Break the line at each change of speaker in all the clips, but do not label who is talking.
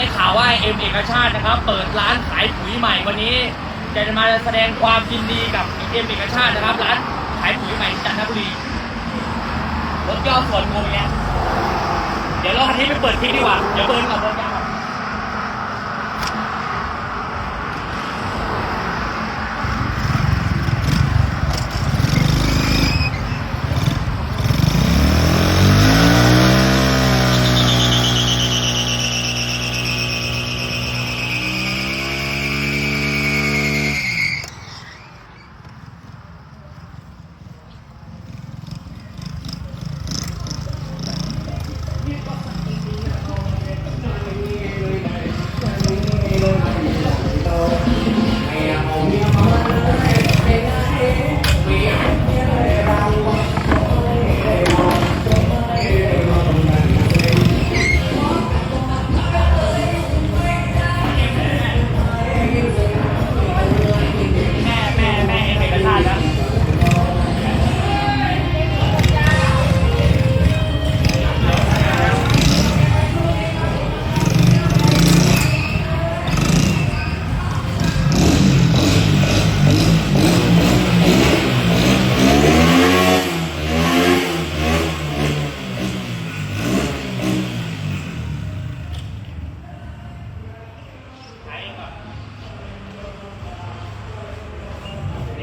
ได้ข่าวว่าเอ็มเอกชาตินะครับ เปิดร้านขายปุ๋ยใหม่วันนี้จะมาแสดงความยินดีกับเอ็มเอกชาตินะครับ ร้านขายปุ๋ยใหม่จันทบุรีรถย่อส่วนงงเนี่ยเดี๋ยวรอบนี้ไปเปิดคลิปดีกว่าเดี๋ยวเบิร์นก่อนเบิร์นก่อ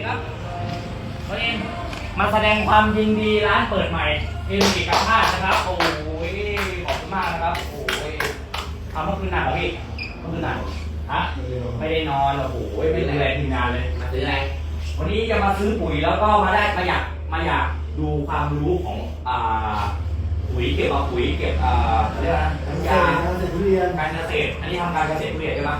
ครับตัวเองมาแสดงความยินดีร้านเปิดใหม่เอ็มกิกภาสนะครับ โอ้ยขอบคุณมากนะครับ โอ้ยทำเมื่อคืนหนักเหรอพี่เมื่อคืนหนักฮะไม่ได้นอนโอ้โหไม่ดูแลทีมงานเลย
มาซื้ออะไร
วันนี้จะมาซื้อปุ๋ยแล้วก็มาได้มาอยากมาอยากดูความรู้ของอ่าปุ๋ยเกี่ยวกับปุ๋ยเกี่ยวกับอ่าเขาเรียกว่าน้ำยา
เสร็จทุเรียน
การเกษตรอันนี้ทำการเกษตรทุเรียนใช่ปะ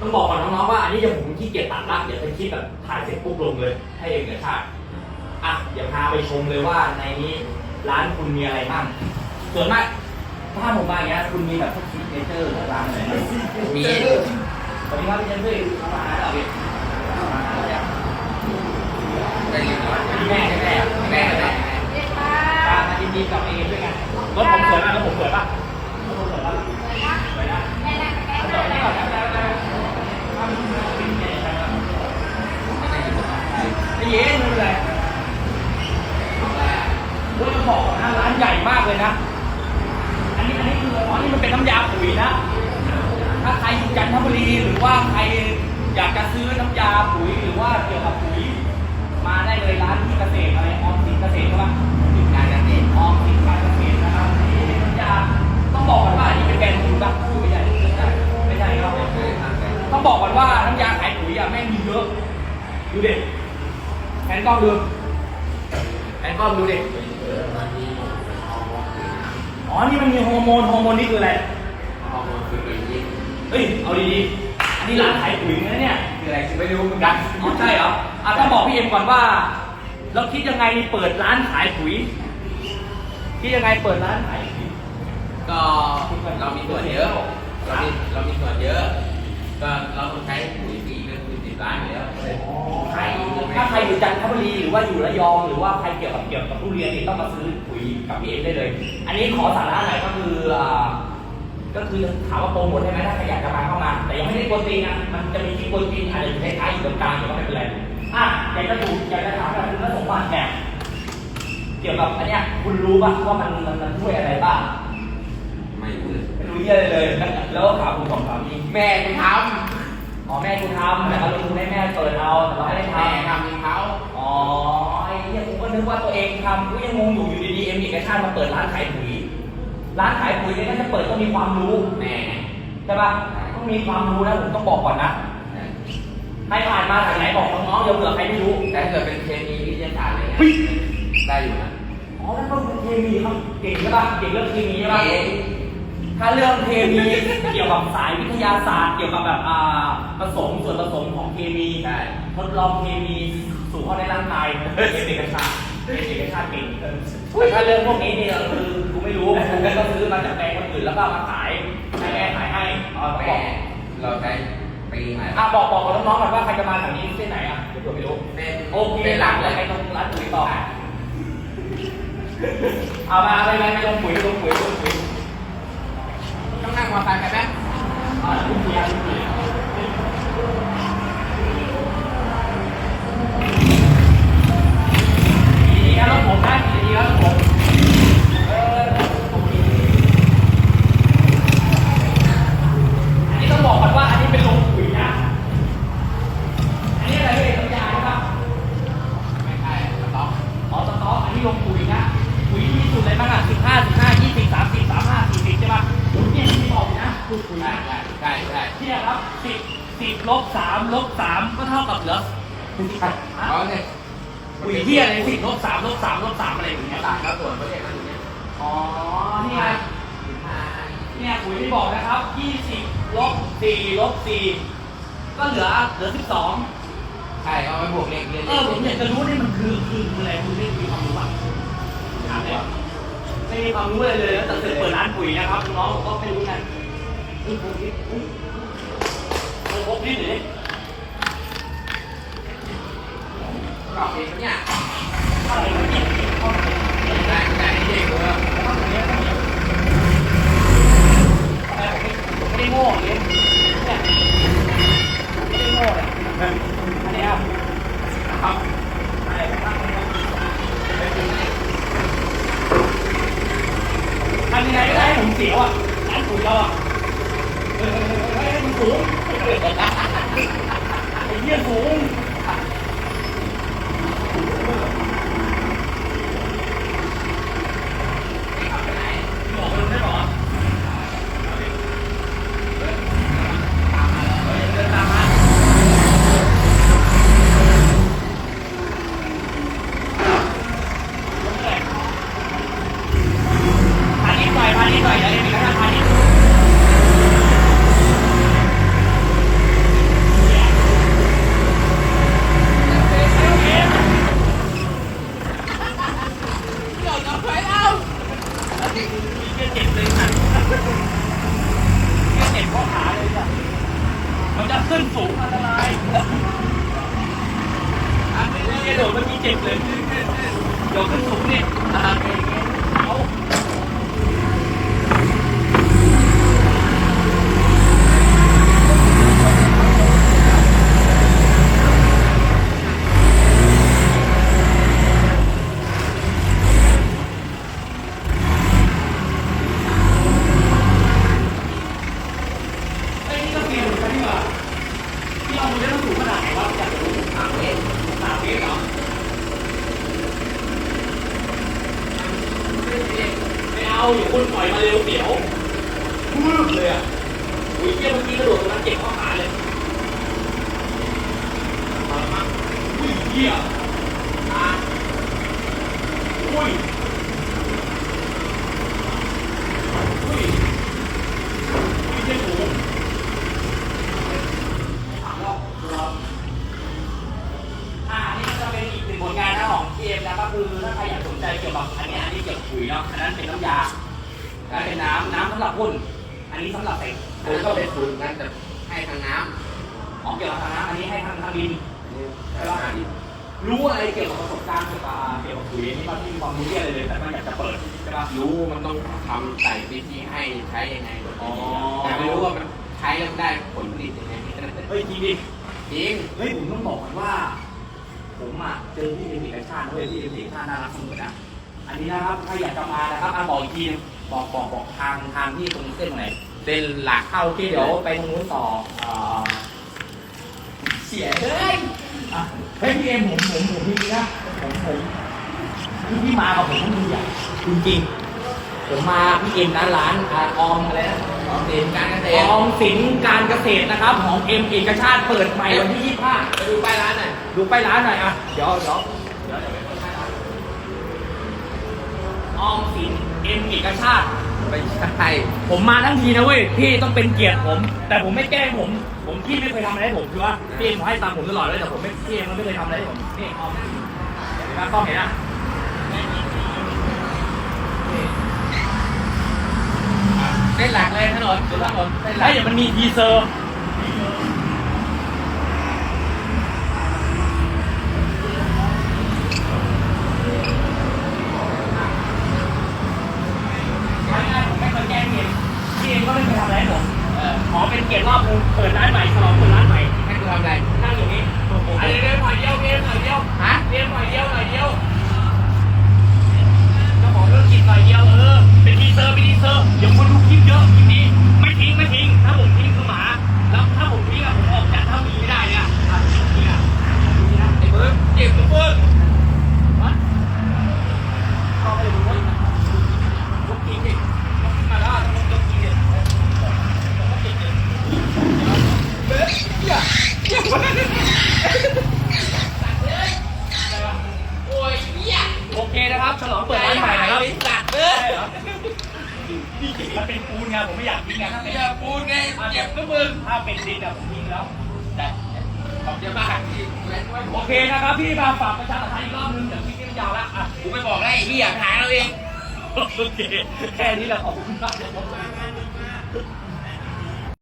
ต้องบอกก่อนน้องๆว่าอันนี้จะผมขี้เกียจตัดละเดี๋ยวเป็นคลิปแบบถ่ายเสร็จปุ๊บลงเลย ให้เอกชาติอะเดี๋ยวพาไปชมเลยว่าในนี้ร้านคุณมีอะไรบ้างส่วนมากถ้าผมมาอย่างเงี้ยคุณมีแบบพวกซิกเนเจอร์ของร้านอะไรไหม
มี
สวัสดีครับพี่เจนพี่เข้ามาหาเราพี่เข้ามาหาเราเนี่
ได้ยินว่า
แม่ใช่แม่อะแม่เลยนะตามมายินดีกับเองด้วยกันรถผมสวยมากรถผมสวยปะ เย้ไม่เป็นไรรถจะบอกก่อนนะร้านใหญ่มากเลยนะ อันนี้อันนี้คืออ๋อนี่มันเป็นน้ำยาปุ๋ยนะ ถ้าใครอยู่จันทบุรีหรือว่าใครอยากจะซื้อน้ำยาปุ๋ยหรือว่าเกี่ยวกับปุ๋ย มาได้เลยร้านที่เกษตรอะไรออมสินเกษตรใช่ปะ
การเกษตร
ออมสินการเกษตรนะครับนี่เป็นน้ำยาต้องบอกก่อนว่าอันนี้เป็นแบรนด์ปุ๋ยปะไม่ใช่ไม่ใช่ไม่ใช่ครับต้องบอกก่อนว่าน้ำยาขายปุ๋ยอะแม่งมีเยอะดูเด็ แผนกล้องดูแผนกล้องดูเด็อ๋อ นี่มันมีฮอร์โมน ฮอร์โมนนี่คืออะไร
ฮอร์โมนคือเป็นยิ่ง
เฮ้ย เอาดีๆ อันนี้ร้านขายปุ๋ยนะเนี่ย
คืออะไรคือไม่รู้เหมือนกัน
อ๋อใช่เหรออะต้องบอกพี่เอ็มก่อนว่า เราคิดยังไงเปิดร้านขายปุ๋ย คิดยังไงเปิดร้านขายปุ๋ย
ก็เรามีส่วนเยอะ เรามีเรามีส่วนเยอะ ก็เราต้องใช้ปุ๋ยปีเรื่องปุ๋ยสิ บล้านอยู่แล้วเลย
ใครถ้าใครอยู่จันทบุรีหรือว่าอยู่ระยองหรือว่าใครเกี่ยวกับเกี่ยวกับทุเรียนนี่ต้องมาซื้อปุ๋ยกับพี่เอ็มได้เลย อันนี้ขอสาระหน่อยก็คืออ่าก็คือถามว่าโปรโมทได้ไหมถ้าใครอยากจะมาเข้ามา แต่ยังไม่ได้โปรตีนนะมันจะมีที่โปรตีนอาจจะอยู่คล้ายๆอยู่ตรงกลางอยู่ก็ไม่เป็นไรอะอยากจะดูอยากจะถามแบบคุณสมบัติเนี่ยเกี่ยวกับอันเนี้ยคุณรู้ป่ะว่ามันมันมันช่วยอะไรบ้าง
ไม่รู้เลย
ไม่รู้เยอะเลย แล้วก็ถามคุณสองถามนี้
แม่กูท
อ๋อแม่คุณทำแต่เราลงทุนให้แม่เปิดเอาแต่เราำไม่ได้ท
แม่ทำเขาำ
อ๋อไอ้เนี่ยผมก็นึกว่าตัวเองทำกูยังงงอยู่อยู่ดีๆเอ็มเอกชาติมาเปิดร้านขายปุ๋ย ร้านขายปุ๋ยเนี่ยถ้าจะเปิดต้องมีความรู้
แม่ไง
ใช่ปะต้องมีความรู้นะผมต้องบอกก่อนนะใครผ่านมาทางไหนบอกน้องๆอย่าเผื่อใครไม่รู้
แต่ถ้าเกิดเป็นเคมีวิทยาศาสตร์อะไรเงี้
เฮ้ย
ยได้อยู่นะ
อ๋อนั่นก็เป็นเคมีครับเก่งใช่ปะเก่งเรื่องเคมีใช่ปะ
เอ๊ะ
ถ้าเรื่องเคมีเกี่ยวกับสายวิทยาศาสตร์ เกี่ยวกับแบบอ่าผสมส่วนผสมของเคมี
ได้
ทดลองเคมีสู่เข้าในร่างกายเป็นเอกชาติเป็นเอกชาติเก่งแต่ถ้าเรื่องพวกนี้เนี่ยคือกูไม่รู้กูก็ซื้อมาจากแบรนด์คนอื่นแล้วก็เอามาขายให้แม่ขายให้อ๋อต้องบ
แม่
อก
เราใช้ปีใหม่
อะบอกบอกกับน้องๆก่อนว่าใครจะมาแถวนี้เส้นไหนอะเดี๋ยวเผื่อไม่รู้
เป็น
โอเค
เป็น
ห
ห
ลั
ลั
ง
ก
แล้
เล
วยไปตรงร้านปุ๋ยต่อเอามาไปไปไปลงปุ๋ยลงปุ๋ยลงปุ๋ย
ต้อง นั่งมอไซค์ไปไหม
ไอ่าลูกคุยอะลูกคุยดีๆครับรถผมนะดีๆครับรถผมเออผมดีอันนี้ต้องบอกก่อนว่าอันนี้เป็นโรงปุ๋ยนะ อันนี้อะไรเป็นน้ำยาใช่ปะ
ไม่ใช่สต๊อก
อ๋อสต๊อกอันนี้ลงปุ๋ยนะ ปุ๋ยที่สุดเลยบ้างอะสิบห้าสิบห้ายี่สิบสามสิบสามห้าสี่สิบใผมเนี่ยที่บอกนะคือปุ๋ย
ใช่
นะ
ใช่ใช่ใช่
เนี่ยครับสิบสิบลบสามลบสามก็เท่ากับเหลือ
เขาเนี่ย
คุยเที่ยอะไรสิบลบสามลบสามลบสามอะไรอย่างเงี้ย
ต่างก็ส่วนเขาเรียกกันอย่างเงี้ย
อ๋อนี่ไงเนี่ยปุ๋ยที่บอกนะครับยี่สิบลบสี่ลบสี่ก็เหลือเหลือสิบสอง
ใช่เอาไปบวกเลขเรียน
เออผมอยากจะรู้นี่มันคือคืออะไรคุณไม่มีความรู้อะถามเลย ไม่มีความรู้อะไรเลยตั้งแต่เปิดร้านปุ๋ยนะครับน้องก็ไม่รู้กันนี่ผมนี่อุ้ยโอ้โหนี่หน
กรอบเองเนี่ย
อะไรเนี่ยเข้ามาเนี่ย
ได้ได้เด็กเลย
เข้ามาเนี่ยเข้ามาเนี่ยทำไม่ได้โง่อย่างนี้เนี่ยไม่ได้โง่เลยอันนี้ครับครับอะไรครับทำยังไงก็ได้ให้ผม เสียวอะร้านปุ๋ยเราอะเฮ้ยเฮ้ยเฮ้ยเฮ้ยมันสูงไอ้เหี้ยสูง บอกไปได้บอกเดินตามมาพานิดหน่อยพานิดหน่อยเดี๋ยวเอ็มมีกระทะพานิดเอ็ม
เดี๋ยวจะไปเอา
เจ็บเจ็บเลยค่ะเจ็บข้อขาเลยจ้ะมันจะขึ้นสูงอันตรายอันนี้กระโดดมันมีเจ็บเลยเดดขึ้นสูงเนี่ยเอาเอานี่ก็เปลี่ยนกันดีกว่าที่เอามือได้ต้องสูงขนาดไหนวะอยากจะรู้
สามเมตร
สามเมตรเหรอไม่ เอาเนี่ยคนปล่อยมาเร็วเดี๋ยวมืดเลยอะอุ้ยเยี่ยเมื่อกี้กระโดดตรงนั้นเจ็บข้อขาเลยมาแล้วมั้งอุ้ยเหี้ยอะอุ้ยอุ้ยเจ็บหู ถามรอบรอบอ่าอันนี้ก็จะเป็นอีกหนึ่งผลงานนะของเกมนะก็คือถ้าใครอยากสนใจเกี่ยวกับอันนี้อันนี้เกี่ยวกับปุ๋ยเนาะอันนั้นเป็นน้ำยาอันนั้นเป็นน้ำน้ำสำหรับพ่นอันนี้สำหรับใส่
อันนั้นก็เป็นสูตรกันแต่ให้ทางน้
ของเกี่ยวกับทางน้ำอันนี้ ให้ทางทางดินำ
ใช่ป่ะ
รู้อะไรเกี่ยวกับประสบการณ์เกี่ยวกับเกี่ยวกับปุ๋ยนี่มันไม่มีความรู้เรื่องอะไรเลย แต่มันอยากจะเปิดใช่ปะ
รู้มันต้องทำใส่วิธีให้ใช้ยังไง
อ๋อ
แต่ไม่รู้ว่ามันใช้แล้วได้ผลผลิตยังไง
เฮ้ยจริงดิ
จริง
เฮ้ยผมต้องบอกก่อนว่า ผมอะเจอที่เอกชาติด้วยที่เอกชาติน่ารักเสมอนะอันนี้นะครับถ้าอยากจะมานะครับอะบอกอีกทีนึงบอกบอกบอกทางทางที่ตรงเส้นตรงไหน
เส้นหลัก
เอาโอเคเดี๋ยวไปตรงนู้นต่อเอ่อ เสียเฮ้ยอะเฮ้ยพี่เอ็มผมผมผมพี่นะผมผมพี่พี่มากับผมต้องดีอะจริงๆผมมาพี่เอ็มนะร้านอ่าออมอะไรนะ
ออมสินการเกษ
อ
ตร
อมสินการเกษตรนะครับ ของเอ็มเอกชาติเปิดใหม่วันที่ 25
ไปดูป้ายร้านหน่อย
ดูไปร้านหน่อยอะเดี๋ยวเดี๋ยวเดี๋ยวเดี๋ยวไปเปิดป้ายร้านออมสินเอ็มเอกชาติ
ไม่ใช่
ผมมาทั้งทีนะเว้ยพี่ต้องเป็นเกียรติผม แต่ผมไม่แกล้งผม ผมพี่ไม่เคยทำอะไรให้ผมคือว่าพี่เองขาให้ตังค์ผมตลอดเลยแต่ผมไม่พี่เองมันไม่เคยทำอะไรให้ผมนี่เอมสินเห็นไหมกล้องเห็นนะ
เส้นหลักเลยถนนถนนเส้นหลั
แล้วเดี๋ยวมันมีทีเซอร์ี่เองก็ไม่เคยทำอะไรผมขอเป็นเกียรติรอบนึงเปิดร้านใหม่ฉลองเปิดร้านใหม่
ให้กู
ทำอะไรนั่งอย่างนี้อันนี้เรียนหน่อยเดียวเรียนหน่อยเดียว
ฮะ
เรียนหน่อยเดียวหน่อยเดียวเจ้าองธุรกิจหน่อยเดียวเออเป็นทีเซอร์เป็นทีเซอร์อย่ายวคนดูคลิปเยอะคลิปนี้ไม่ทิ้งไม่ทิ้งถ้าผมทิ้งคือหมา แล้วถ้าผมทิ้งอะผมออกจากถ้ามีไม่ได้ ใหม่นะครับ
จัดเบิร์ด
นี่จริงมันเป็นปูนไงผมไม่อยากทิ้งไงถ้าเป็น
อย่าพูนไงเจ็บนะมึง
ถ้าเป็นดินอะผมทิ้งแล้วแต่
ขอบใจมากที่
โอเคนะครับพี่มาฝากประชาสัมพันธ์อีกรอบนึงเดี๋ยวพี่พี่มันยาวละอะ
กูไม่บอกแล้วไอ้เหี้ยหายเราเอง
โอเคแค่นี้แหละขอบคุณมาก